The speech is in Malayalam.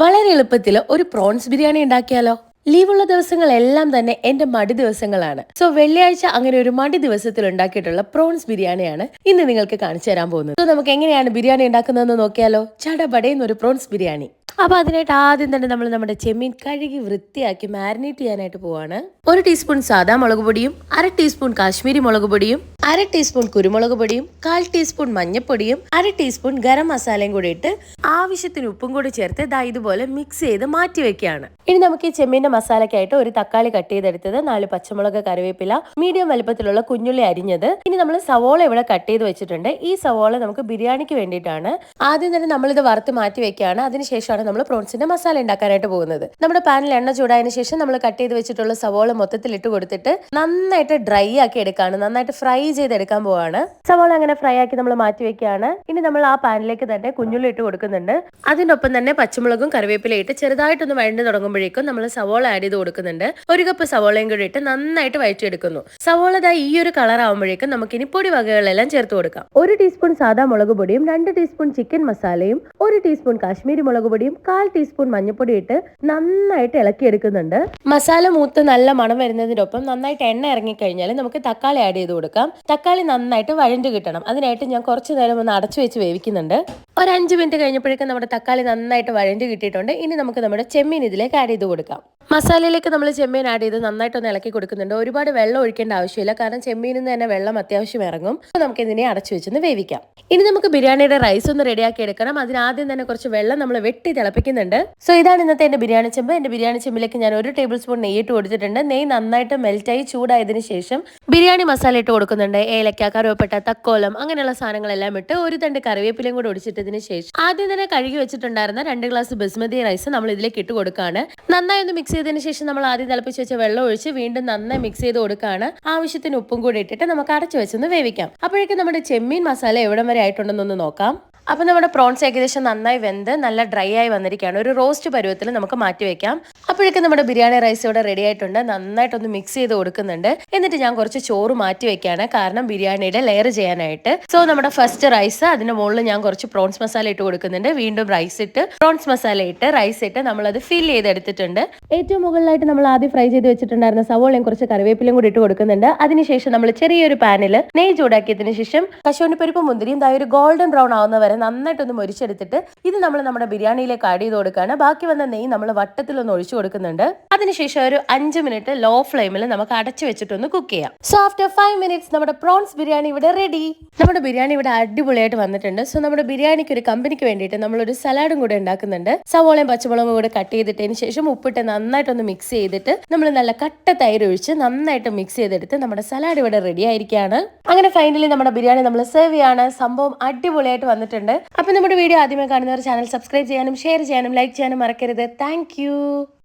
വളരെ എളുപ്പത്തിൽ ഒരു പ്രോൺസ് ബിരിയാണി ഉണ്ടാക്കിയാലോ? ലീവുള്ള ദിവസങ്ങളെല്ലാം തന്നെ എന്റെ മടി ദിവസങ്ങളാണ്. സോ വെള്ളിയാഴ്ച അങ്ങനെ ഒരു മടി ദിവസത്തിൽ ഉണ്ടാക്കിയിട്ടുള്ള പ്രോൺസ് ബിരിയാണിയാണ് ഇന്ന് നിങ്ങൾക്ക് കാണിച്ചു തരാൻ പോകുന്നത്. സോ നമുക്ക് എങ്ങനെയാണ് ബിരിയാണി ഉണ്ടാക്കുന്നതെന്ന് നോക്കിയാലോ? ചടപടയുന്ന ഒരു പ്രോൺസ് ബിരിയാണി. അപ്പൊ അതിനായിട്ട് ആദ്യം തന്നെ നമ്മൾ നമ്മുടെ ചെമ്മീൻ കഴുകി വൃത്തിയാക്കി മാരിനേറ്റ് ചെയ്യാനായിട്ട് പോവാണ്. ഒരു ടീസ്പൂൺ സാദാ മുളക് പൊടിയും അര ടീസ്പൂൺ കാശ്മീരി മുളക് പൊടിയും അര ടീസ്പൂൺ കുരുമുളക് പൊടിയും കാൽ ടീസ്പൂൺ മഞ്ഞപ്പൊടിയും അര ടീസ്പൂൺ ഗരം മസാലയും കൂടി ഇട്ട് ആവശ്യത്തിന് ഉപ്പും കൂടി ചേർത്ത് ദാ ഇതുപോലെ മിക്സ് ചെയ്ത് മാറ്റി വെക്കുകയാണ്. ഇനി നമുക്ക് ഈ ചെമ്മീന്റെ മസാലയ്ക്കായിട്ട് ഒരു തക്കാളി കട്ട് ചെയ്തെടുത്തത് നാല് പച്ചമുളക് കറിവേപ്പില മീഡിയം വലുപ്പത്തിലുള്ള കുഞ്ഞുള്ളി അരിഞ്ഞത്. ഇനി നമ്മൾ സവോള ഇവിടെ കട്ട് ചെയ്ത് വെച്ചിട്ടുണ്ട്. ഈ സവോള നമുക്ക് ബിരിയാണിക്ക് വേണ്ടിയിട്ടാണ്. ആദ്യം തന്നെ നമ്മളിത് വറുത്ത് മാറ്റി വെക്കുകയാണ്. അതിനുശേഷമാണ് നമ്മൾ പ്രോൺസിന്റെ മസാല ഉണ്ടാക്കാനായിട്ട് പോകുന്നത്. നമ്മുടെ പാനിൽ എണ്ണ ചൂടായതിന് ശേഷം നമ്മൾ കട്ട് ചെയ്ത് വെച്ചിട്ടുള്ള സവോള മൊത്തത്തിൽ ഇട്ട് കൊടുത്തിട്ട് നന്നായിട്ട് ഡ്രൈ ആക്കി എടുക്കാണ്. നന്നായിട്ട് ഫ്രൈ ചെയ്തെടുക്കാൻ പോവാണ്. സവോള അങ്ങനെ ഫ്രൈ ആക്കി നമ്മൾ മാറ്റി വെക്കുകയാണ്. ഇനി നമ്മൾ ആ പാനിലേക്ക് തന്നെ കുഞ്ഞുള്ളി ഇട്ട് കൊടുക്കുന്നുണ്ട്. അതിനൊപ്പം തന്നെ പച്ചമുളകും കറിവേപ്പില ഇട്ട് ചെറുതായിട്ടൊന്ന് വഴണ്ട് തുടങ്ങുമ്പോഴേക്കും നമ്മൾ സവോള ആഡ് ചെയ്ത് കൊടുക്കുന്നുണ്ട്. ഒരു കപ്പ് സവോളയും കൂടി ഇട്ട് നന്നായിട്ട് വഴറ്റിയെടുക്കുന്നു. സവോള ഇതാ ഈ ഒരു കളർ ആവുമ്പോഴേക്കും നമുക്ക് ഇനി പൊടി വകകളെല്ലാം ചേർത്ത് കൊടുക്കാം. ഒരു ടീസ്പൂൺ സാധാ മുളക് പൊടിയും രണ്ട് ടീസ്പൂൺ ചിക്കൻ മസാലയും ഒരു ടീസ്പൂൺ കാശ്മീരി മുളക് കാൽ ടീസ്പൂൺ മഞ്ഞൾപ്പൊടി ഇട്ട് നന്നായിട്ട് ഇളക്കി എടുക്കുന്നുണ്ട് മസാല മൂത്ത് നല്ല മണം വരുന്നതിനൊപ്പം നന്നായിട്ട് എണ്ണ ഇറങ്ങിക്കഴിഞ്ഞാൽ നമുക്ക് തക്കാളി ആഡ് ചെയ്ത് കൊടുക്കാം. തക്കാളി നന്നായിട്ട് വഴണ്ട് കിട്ടണം. അതിനായിട്ട് ഞാൻ കുറച്ച് നേരം ഒന്ന് അടച്ചു വെച്ച് വേവിക്കുന്നുണ്ട്. ഒരു അഞ്ച് മിനിറ്റ് കഴിഞ്ഞപ്പോഴേക്കും നമ്മുടെ തക്കാളി നന്നായിട്ട് വഴണ്ട് കിട്ടിയിട്ടുണ്ട്. ഇനി നമുക്ക് നമ്മുടെ ചെമ്മീൻ ഇതിലേക്ക് ആഡ് ചെയ്ത് കൊടുക്കാം. മസാലയിലേക്ക് നമ്മൾ ചെമ്മീൻ ആഡ് ചെയ്ത് നന്നായിട്ടൊന്ന് ഇളക്കി കൊടുക്കുന്നുണ്ട്. ഒരുപാട് വെള്ളം ഒഴിക്കേണ്ട ആവശ്യമില്ല. കാരണം ചെമ്മീനിൽ നിന്ന് തന്നെ വെള്ളം അത്യാവശ്യം ഇറങ്ങും. അപ്പോൾ നമുക്ക് ഇതിനെ അടച്ചു വെച്ചൊന്ന് വേവിക്കാം. ഇനി നമുക്ക് ബിരിയാണിയുടെ റൈസ് ഒന്ന് റെഡിയാക്കി എടുക്കണം. അതിനാദ്യം തന്നെ കുറച്ച് വെള്ളം നമ്മൾ വെട്ടി തിളപ്പിക്കുന്നുണ്ട്. സോ ഇതാണ് ഇന്നത്തെ എന്റെ ബിരിയാണി ചെമ്പ്. എന്റെ ബിരിയാണി ചെമ്പിലേക്ക് ഞാൻ ഒരു ടേബിൾ സ്പൂൺ നെയ്യ് ഇട്ട് കൊടുത്തിട്ടുണ്ട്. നെയ്യ് നന്നായിട്ട് മെൽറ്റായി ചൂടായതിന് ശേഷം ബിരിയാണി മസാല ഇട്ട് കൊടുക്കുന്നുണ്ട്. ഏലക്ക കറുവപ്പട്ട തക്കോലം അങ്ങനെയുള്ള സാധനങ്ങളെല്ലാം ഇട്ട് ഒരു തണ്ട് കറിവേപ്പിലയും കൂടെ ഒടിച്ചിട്ടതിന് ശേഷം ആദ്യം തന്നെ കഴുകി വെച്ചിട്ടുണ്ടായിരുന്ന രണ്ട് ഗ്ലാസ് ബസ്മതി റൈസ് നമ്മൾ ഇതിലേക്ക് ഇട്ട് കൊടുക്കുകയാണ് നന്നായി ഒന്ന് മിക്സ് ചെയ്തതിന് ശേഷം നമ്മൾ ആദ്യം തിളപ്പിച്ച് വെച്ച വെള്ളം ഒഴിച്ച് വീണ്ടും നന്നായി മിക്സ് ചെയ്ത് കൊടുക്കുകയാണ് ആവശ്യത്തിന് ഉപ്പും കൂടി ഇട്ടിട്ട് നമുക്ക് അടച്ചു വെച്ചൊന്ന് വേവിക്കാം. അപ്പോഴേക്കും നമ്മുടെ ചെമ്മീൻ മസാല എവിടം വരെ ആയിട്ടുണ്ടെന്നൊന്ന് നോക്കാം. അപ്പം നമ്മുടെ പ്രോൺസ് ഏകദേശം നന്നായി വെന്ത് നല്ല ഡ്രൈ ആയി വന്നിരിക്കുകയാണ്. ഒരു റോസ്റ്റ് പരുവത്തിൽ നമുക്ക് മാറ്റി വെക്കാം. അപ്പോഴേക്കും നമ്മുടെ ബിരിയാണി റൈസ് ഇവിടെ റെഡി ആയിട്ടുണ്ട്. നന്നായിട്ടൊന്ന് മിക്സ് ചെയ്ത് കൊടുക്കുന്നുണ്ട്. എന്നിട്ട് ഞാൻ കുറച്ച് ചോറ് മാറ്റി വെക്കുകയാണ്. കാരണം ബിരിയാണിയുടെ ലെയർ ചെയ്യാനായിട്ട്. സോ നമ്മുടെ ഫസ്റ്റ് റൈസ് അതിന്റെ മുകളിൽ ഞാൻ കുറച്ച് പ്രോൺസ് മസാല ഇട്ട് കൊടുക്കുന്നുണ്ട്. വീണ്ടും റൈസ് ഇട്ട് പ്രോൺസ് മസാല ഇട്ട് റൈസ് ഇട്ട് നമ്മൾ അത് ഫിൽ ചെയ്തെടുത്തിട്ടുണ്ട്. ഏറ്റവും മുകളിലായിട്ട് നമ്മൾ ആദ്യം ഫ്രൈ ചെയ്ത് വെച്ചിട്ടുണ്ടായിരുന്ന സവോളയും കുറച്ച് കറിവേപ്പിലും കൂടി ഇട്ട് കൊടുക്കുന്നുണ്ട്. അതിനുശേഷം നമ്മൾ ചെറിയൊരു പാനിൽ നെയ് ചൂടാക്കിയതിനു ശേഷം കശുവണ്ടിപ്പരിപ്പ് മുന്തിരിയും ഒരു ഗോൾഡൻ ബ്രൗൺ ആവുന്ന വരെ നന്നായിട്ടൊന്ന് മൊരിച്ചെടുത്തിട്ട് ഇത് നമ്മൾ നമ്മുടെ ബിരിയാണിയിലേക്ക് ആഡ് ചെയ്ത് കൊടുക്കുകയാണ് ബാക്കി വന്ന നെയ്യ് നമ്മൾ വട്ടത്തിലൊന്ന് ഒഴിച്ചു കൊടുക്കുന്നുണ്ട്. അതിനുശേഷം ഒരു അഞ്ച് മിനിറ്റ് ലോ ഫ്ലെയിമിൽ നമുക്ക് അടച്ചു വെച്ചിട്ടൊന്ന് കുക്ക് ചെയ്യാം. സോ ആഫ്റ്റർ ഫൈവ് മിനിറ്റ്സ് നമ്മുടെ പ്രോൺസ് ബിരിയാണി ഇവിടെ റെഡി നമ്മുടെ ബിരിയാണി ഇവിടെ അടിപൊളിയായിട്ട് വന്നിട്ടുണ്ട്. സോ നമ്മുടെ ബിരിയാണിക്ക് ഒരു കമ്പനിക്ക് വേണ്ടിയിട്ട് നമ്മളൊരു സലാഡും കൂടെ ഉണ്ടാക്കുന്നുണ്ട്. സവോളയും പച്ചമുളകും കൂടെ കട്ട് ചെയ്തിട്ടതിന് ശേഷം ഉപ്പിട്ട് നന്നായിട്ടൊന്ന് മിക്സ് ചെയ്തിട്ട് നമ്മൾ നല്ല കട്ട തൈര് ഒഴിച്ച് നന്നായിട്ട് മിക്സ് ചെയ്തെടുത്ത് നമ്മുടെ സലാഡ് ഇവിടെ റെഡി ആയിരിക്കുകയാണ്. അങ്ങനെ ഫൈനലി നമ്മുടെ ബിരിയാണി നമ്മൾ സെർവ് ചെയ്യാണ്. സംഭവം അടിപൊളിയായിട്ട് വന്നിട്ടുണ്ട്. അപ്പൊ നമ്മുടെ വീഡിയോ ആദ്യമേ കാണുന്നവർ ചാനൽ സബ്സ്ക്രൈബ് ചെയ്യാനും ഷെയർ ചെയ്യാനും ലൈക്ക് ചെയ്യാനും മറക്കരുത്. താങ്ക്